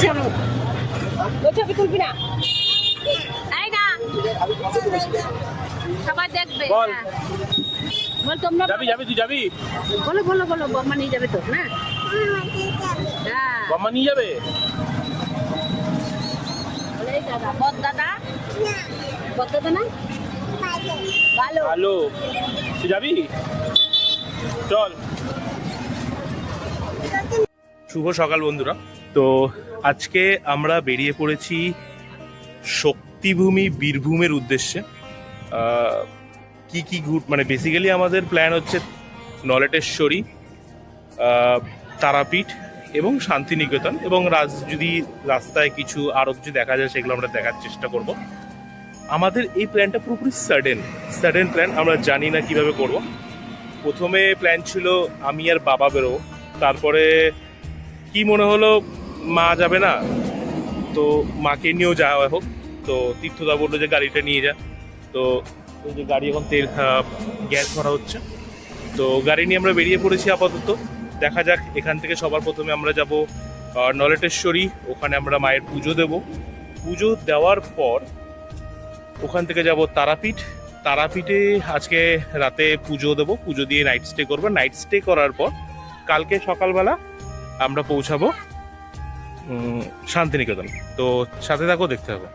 যাব সবাই দেখবে বল। তোমরা যাবি তুই যাবি? বলো নিয়ে যাবে তো না? বম্মা নিয়ে যাবে? ভালো। তুই যাবি? চল। শুভ সকাল বন্ধুরা। তো আজকে আমরা বেরিয়ে পড়েছি শক্তিভূমি বীরভূমের উদ্দেশ্যে। কি কি ঘুর মানে বেসিক্যালি আমাদের প্ল্যান হচ্ছে নলেটেশ্বরী তারাপীঠ এবং শান্তিনিকেতন এবং রাজ যদি রাস্তায় কিছু আরও কিছু দেখা যায় সেগুলো আমরা দেখার চেষ্টা করব। আমাদের এই প্ল্যানটা পুরোপুরি সাডেন সাডেন প্ল্যান আমরা জানি না কীভাবে করব। প্রথমে প্ল্যান ছিল আমি আর বাবা বেরোবো। তারপরে কি মনে হলো, মা যাবে না, তো মাকে নিয়েও যাওয়া হোক। তো তীর্থদা বলল যে গাড়িটা নিয়ে যা। তো ওই যে গাড়ি এখন তেল গ্যাস ভরা হচ্ছে। তো গাড়ি নিয়ে আমরা বেরিয়ে পড়েছি আপাতত। দেখা যাক, এখান থেকে সবার প্রথমে আমরা যাব নলেটেশ্বরী। ওখানে আমরা মায়ের পুজো দেব। পুজো দেওয়ার পর ওখান থেকে যাব তারাপীঠ। তারাপীঠে আজকে রাতে পুজো দেবো। পুজো দিয়ে নাইট স্টে করব। নাইট স্টে করার পর কালকে সকালবেলা আমরা পৌঁছাবো শান্তিনিকেতন। তো সাথে থাকো দেখতে হবে।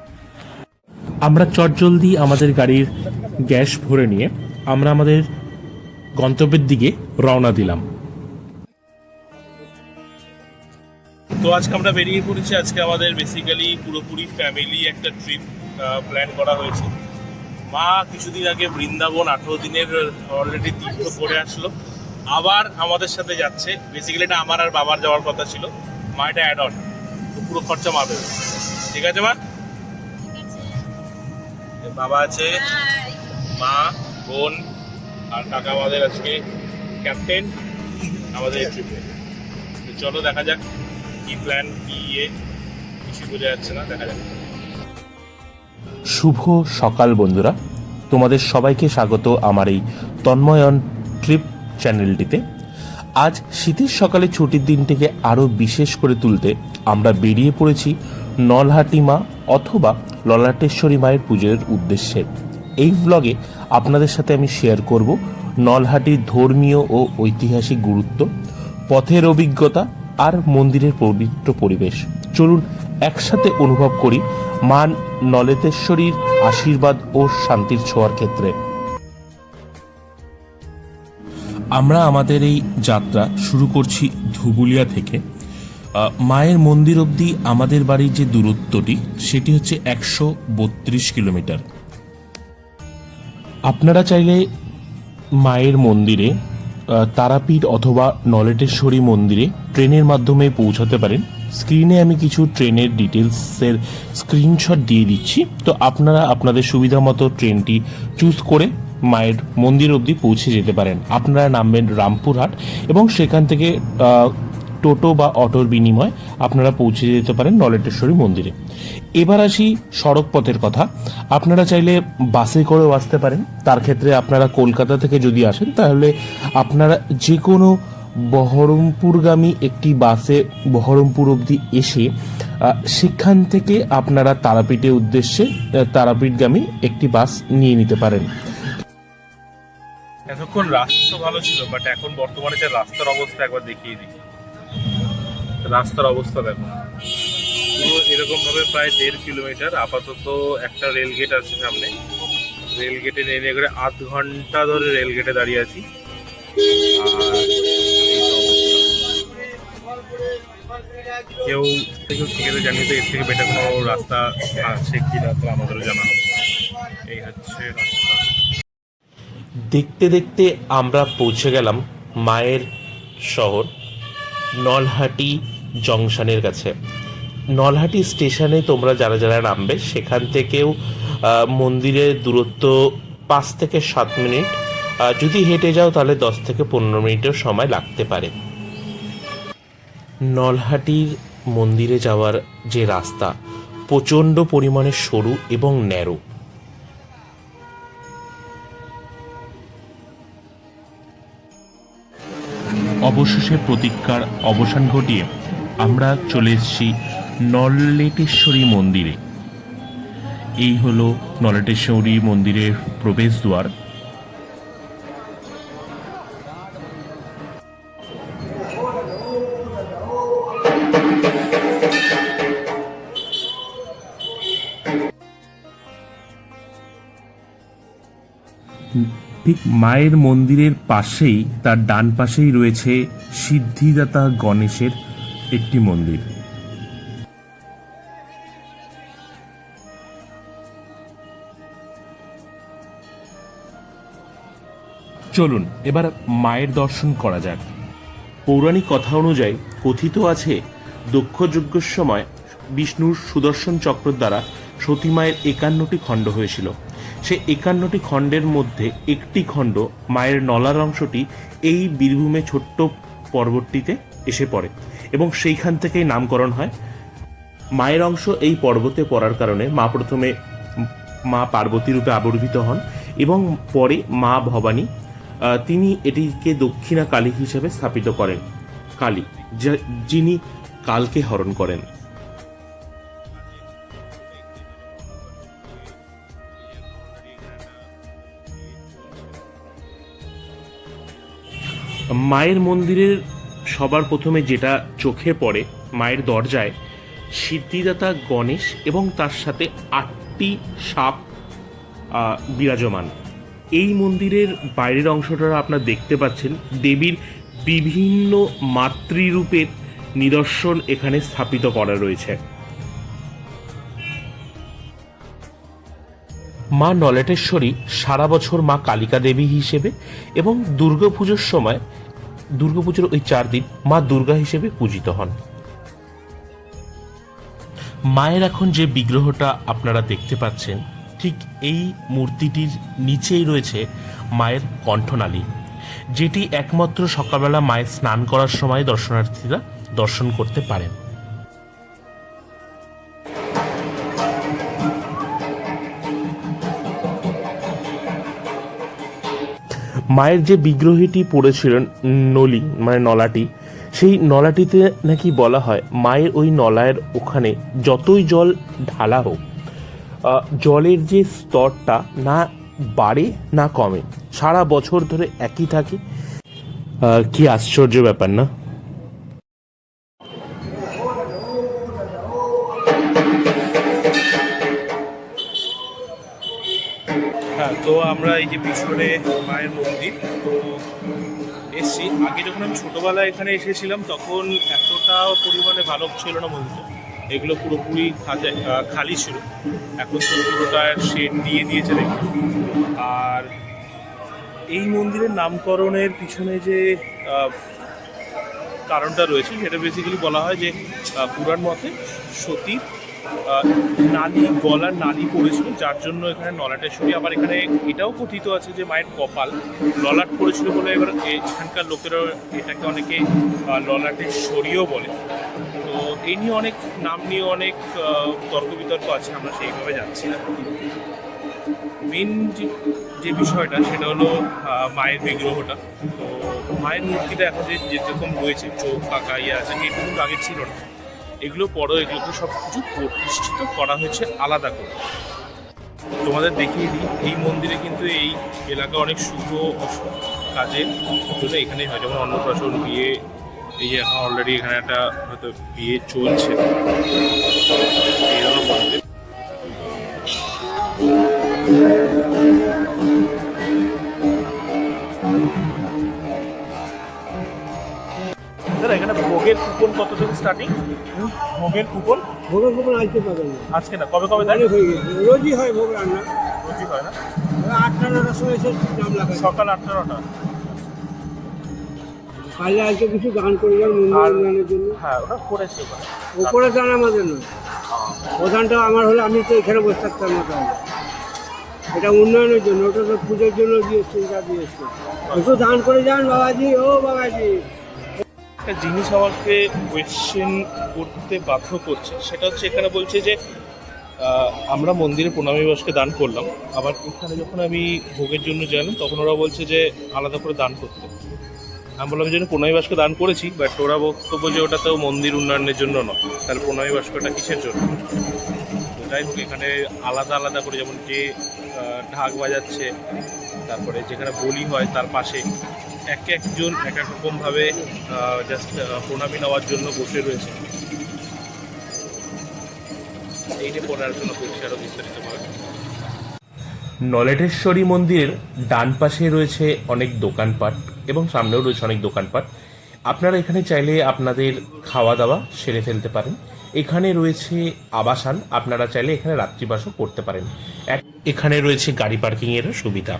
আমরা চটজলদি আমাদের গাড়ির গ্যাস ভরে নিয়ে আমরা আমাদের গন্তব্যের দিকে রওনা দিলাম। তো আজকে আমরা বেরিয়ে পড়েছি আজকে আমাদের বেসিক্যালি পুরোপুরি ফ্যামিলি একটা ট্রিপ প্ল্যান করা হয়েছে। মা কিছুদিন আগে বৃন্দাবন আঠেরো দিনের অলরেডি তীর্থ করে আসলো। আবার আমাদের সাথে যাচ্ছে। বেসিক্যালি এটা আমার আর বাবার যাওয়ার কথা ছিল। মা এটা অ্যাড অন পুরো খরচা মা দেবে। ঠিক আছে, মা? বাবা আছে, মা, বোন, আর কাকা আমাদের আজকে ক্যাপ্টেন আমাদের ট্রিপে চলো দেখা যাক কি প্ল্যান কি ইয়ে কিছু বোঝা যাচ্ছে না। দেখা যাক। শুভ সকাল বন্ধুরা। তোমাদের সবাইকে স্বাগত আমার এই তন্ময়ন ট্রিপ চ্যানেলটিতে আজ শীতের সকালে ছুটির দিনটিকে আরও বিশেষ করে তুলতে আমরা বেরিয়ে পড়েছি নলহাটি মা অথবা ললাটেশ্বরী মায়ের পুজোর উদ্দেশ্যে। এই ব্লগে আপনাদের সাথে আমি শেয়ার করব নলহাটির ধর্মীয় ও ঐতিহাসিক গুরুত্ব, পথের অভিজ্ঞতা আর মন্দিরের পবিত্র পরিবেশ। চলুন একসাথে অনুভব করি মান নলেতেশ্বরীর আশীর্বাদ ও শান্তির ছোঁয়ার ক্ষেত্রে। আমরা আমাদের এই যাত্রা শুরু করছি ধুবুলিয়া থেকে। মায়ের মন্দির অবধি আমাদের বাড়ির যে দূরত্বটি, সেটি হচ্ছে একশো বত্রিশ কিলোমিটার। আপনারা চাইলে মায়ের মন্দিরে তারাপীঠ অথবা নলেটেশ্বরী মন্দিরে ট্রেনের মাধ্যমে পৌঁছাতে পারেন। স্ক্রিনে আমি কিছু ট্রেনের ডিটেলসের স্ক্রিনশট দিয়ে দিচ্ছি। তো আপনারা আপনাদের সুবিধা মতো ট্রেনটি চুজ করে মায়ের মন্দির অবধি পৌঁছে যেতে পারেন। আপনারা নামবেন রামপুরহাট এবং সেখান থেকে টোটো বা অটোর বিনিময়ে আপনারা পৌঁছে যেতে পারেন নলেটেশ্বরী মন্দিরে। এবার আসি সড়ক পথের কথা। আপনারা চাইলে বাসে করেও আসতে পারেন। তার ক্ষেত্রে আপনারা কলকাতা থেকে যদি আসেন, তাহলে আপনারা যে কোনো বহরমপুরগামী একটি বাসে বহরমপুর অবধি এসে সেখান থেকে আপনারা তারাপীঠের উদ্দেশ্যে তারাপীঠগামী একটি বাস নিয়ে নিতে পারেন। এতক্ষণ রাস্তা ভালো ছিল বাট এখন বর্তমানে যে রাস্তার অবস্থা একবার দেখিয়ে দিই। রাস্তার অবস্থা দেখো। পুরো এরকম ভাবে প্রায় দেড় কিলোমিটার, আপাতত একটা রেল গেট আছে সামনে। রেল গেটে নেমে করে আধ ঘণ্টা ধরে রেল গেটে দাঁড়িয়ে আছি। কেউ কেউ ঠিক জানি তো এর থেকে বেটার কোনো রাস্তা আছে কি না তো আমাদেরও জানা এই হচ্ছে রাস্তা। দেখতে দেখতে আমরা পৌঁছে গেলাম মায়ের শহর, নলহাটি জংশনের কাছে। নলহাটি স্টেশনে তোমরা যারা যারা নামবে, সেখান থেকেও মন্দিরের দূরত্ব পাঁচ থেকে সাত মিনিট। যদি হেঁটে যাও তাহলে দশ থেকে পনেরো মিনিটের সময় লাগতে পারে। নলহাটির মন্দিরে যাওয়ার যে রাস্তা, প্রচণ্ড পরিমাণে সরু এবং ন্যারো। অবশেষে প্রতীক্ষার অবসান ঘটিয়ে আমরা চলে এসেছি নললেটেশ্বরী মন্দিরে। এই হলো নলেটেশ্বরী মন্দিরের প্রবেশদ্বার। ঠিক মায়ের মন্দিরের পাশেই, তার ডান পাশেই রয়েছে সিদ্ধিদাতা গণেশের একটি মন্দির। চলুন, এবার মায়ের দর্শন করা যাক। পৌরাণিক কথা অনুযায়ী কথিত আছে দক্ষ দক্ষযজ্ঞের সময় বিষ্ণুর সুদর্শন চক্র দ্বারা সতী মায়ের একান্নটি খণ্ড হয়েছিল। সে একান্নটি খণ্ডের মধ্যে একটি খণ্ড মায়ের নলার অংশটি এই বীরভূমে ছোট্ট পর্বতটিতে এসে পড়ে এবং সেইখান থেকেই নামকরণ হয়। মায়ের অংশ এই পর্বতে পড়ার কারণে মা প্রথমে মা পার্বতী রূপে আবির্ভূত হন এবং পরে মা ভবানী তিনি এটিকে দক্ষিণা কালী হিসেবে স্থাপিত করেন, কালী যিনি কালকে হরণ করেন। মায়ের মন্দিরের সবার প্রথমে যেটা চোখে পড়ে, মায়ের দরজায়, সিদ্ধিদাতা গণেশ এবং তার সাথে আটটি সাপ বিরাজমান। এই মন্দিরের বাইরের অংশটা আপনারা দেখতে পাচ্ছেন। দেবীর বিভিন্ন মাতৃরূপের নিদর্শন এখানে স্থাপিত করা রয়েছে। মা নলেটেশ্বরী সারা বছর মা কালিকা দেবী হিসেবে এবং দুর্গাপুজোর সময় দুর্গাপুজোর ওই চার দিন মা দুর্গা হিসেবে পূজিত হন। মায়ের এখন যে বিগ্রহটা আপনারা দেখতে পাচ্ছেন, ঠিক এই মূর্তিটির নিচেই রয়েছে মায়ের কণ্ঠনালী, যেটি একমাত্র সকালবেলা মায়ের স্নান করার সময় দর্শনার্থীরা দর্শন করতে পারেন। মায়ের যে বিগ্রহীটি পড়েছিলেন নলি মানে নলাটি, সেই নলাটিতে নাকি বলা হয় মায়ের ওই নলায়ের ওখানে যতই জল ঢালা হোক জলের যে স্তরটা না বাড়ে না কমে, সারা বছর ধরে একই থাকে। কি আশ্চর্য ব্যাপার না? আমরা এই যে পিছনে মায়ের মন্দির, তো এসছি। আগে যখন আমি ছোটোবেলায় এখানে এসেছিলাম, তখন এতটাও পরিমাণে ভালো ছিল না মন্দির এগুলো পুরোপুরি খালি ছিল। এখন তো পুরোটা শেড দিয়ে দিয়েছে দেখি আর এই মন্দিরের নামকরণের পিছনে যে কারণটা রয়েছে, সেটা বেসিক্যালি বলা হয় যে পুরাণ মতে সতীর নালী গলার নালী পড়েছিল যার জন্য এখানে নলাটেশ্বরী আবার এখানে এটাও কথিত আছে যে মায়ের কপাল। ললাট পড়েছিল বলে এবার এখানকার লোকেরা এটাকে অনেকে ললাটেশ্বরীও বলে। তো এই নিয়ে অনেক নাম নিয়ে অনেক তর্ক বিতর্ক আছে, আমরা সেইভাবে যাচ্ছি না। মেন যে বিষয়টা, সেটা হলো মায়ের বিগ্রহটা। তো মায়ের মূর্তিটা এখন যে যেরকম রয়েছে, চোখ কাকা ইয়ে আছে, এটুকু আগে ছিল না। এগুলো পরও এগুলোকে সব কিছু প্রতিষ্ঠিত করা হয়েছে আলাদা করে। তোমাদের দেখিয়ে দিই, এই মন্দিরে কিন্তু এই এলাকা অনেক শুভ কাজের জন্য এখানেই হয়। যেমন অন্নপ্রাশন, বিয়ে, এই যে এখন অলরেডি এখানে একটা হয়তো বিয়ে চলছে। এই মন্দির। দাদা এখানে ভোগের কুপন কত থেকে স্টার্টিং ভোগের কুপন? ভোগের ভোগ আনতে পারবেন আজকে না কবে কবে অনেক হয়ে গেছে। রোজই হয় ভোগ রান্না। রোজই হয় না? আটটা নটার সময় এসে নাম লাগাই সকাল আটটা নটা। কাজে আজকে কিছু গান করে যান মন্দির আর- উন্নয়নের জন্য। হ্যাঁ ওটা করেছি ওখানে। ওপরে গান আমাদের নয়। প্রধানটা আমার হলে আমি তো এখানে বসে থাকতাম না তাহলে এটা উন্নয়নের জন্য ওটা তো পুজোর জন্য দিয়েছে এটা দিয়েছে একটু দান করে যান বাবাজি ও বাবাজি। একটা জিনিস আমাকে কোয়েশ্চেন করতে বাধ্য করছে। সেটা হচ্ছে এখানে বলছে যে আমরা মন্দিরে প্রণামী বাসকে দান করলাম। আবার এখানে যখন আমি ভোগের জন্য গেলাম, তখন ওরা বলছে যে, আলাদা করে দান করতে। আমি বললাম যে প্রণামী বাসকে দান করেছি বাট ওরা বক্তব্য যে ওটা তো মন্দির উন্নয়নের জন্য নয়। তাহলে প্রণামী বাস্কটা কিসের জন্য? যাই হোক, এখানে আলাদা আলাদা করে, যেমন যে ঢাক বাজাচ্ছে, তারপরে যেখানে বলি হয়, তার পাশে এক একজন এক এক রকমভাবে জাস্ট প্রণামী নেওয়ার জন্য বসে রয়েছে। নলেটেশ্বরী মন্দিরের ডান পাশে রয়েছে অনেক দোকানপাট এবং সামনেও রয়েছে অনেক দোকানপাট। আপনারা এখানে চাইলে আপনাদের খাওয়া দাওয়া সেরে ফেলতে পারেন। এখানে রয়েছে আবাসান, আপনারা চাইলে এখানে রাত্রিবাসও করতে পারেন। এখানে রয়েছে গাড়ি পার্কিংয়েরও সুবিধা।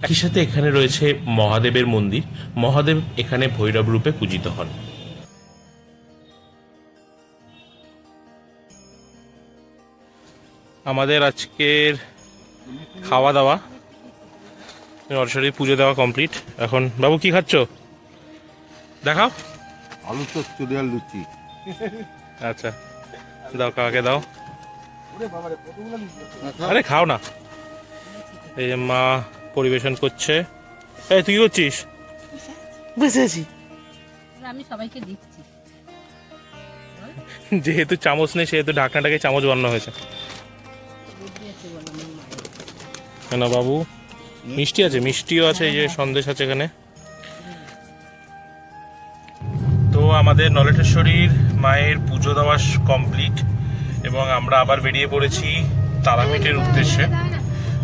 একই সাথে এখানে রয়েছে মহাদেবের মন্দির। মহাদেব এখানে ভৈরব রূপে পূজিত হন। আমাদের আজকের খাওয়া দাওয়া অলরেডি পুজো দেওয়া কমপ্লিট এখন বাবু কি খাচ্ছ? দেখাও। আলু চচ্চড়ি আর লুচি। আচ্ছা দাও কাকে দাও। আরে খাও না। এই মা পরিবেশন করছে। এই তুই কি করছিস? বসে আছি আমি সবাইকে দিচ্ছি যেহেতু চামচ নেই সেহেতু ঢাকনাটাকে চামচ বানানো হয়েছে। কেন বাবু? মিষ্টি আছে মিষ্টিও আছে এই যে সন্দেশ আছে এখানে। তো আমাদের নলেটেশ্বরীর মায়ের পুজো দেওয়া কমপ্লিট এবং আমরা আবার বেরিয়ে পড়েছি তারাপীঠের উদ্দেশ্যে।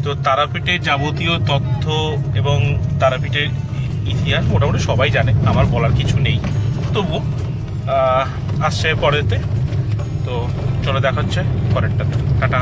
তো তারাপীঠের যাবতীয় তথ্য এবং তারাপীঠের ইতিহাস মোটামুটি সবাই জানে, আমার বলার কিছু নেই। তবু আসছে পরেতে তো চলো দেখাচ্ছে পরেরটাতে টাটা।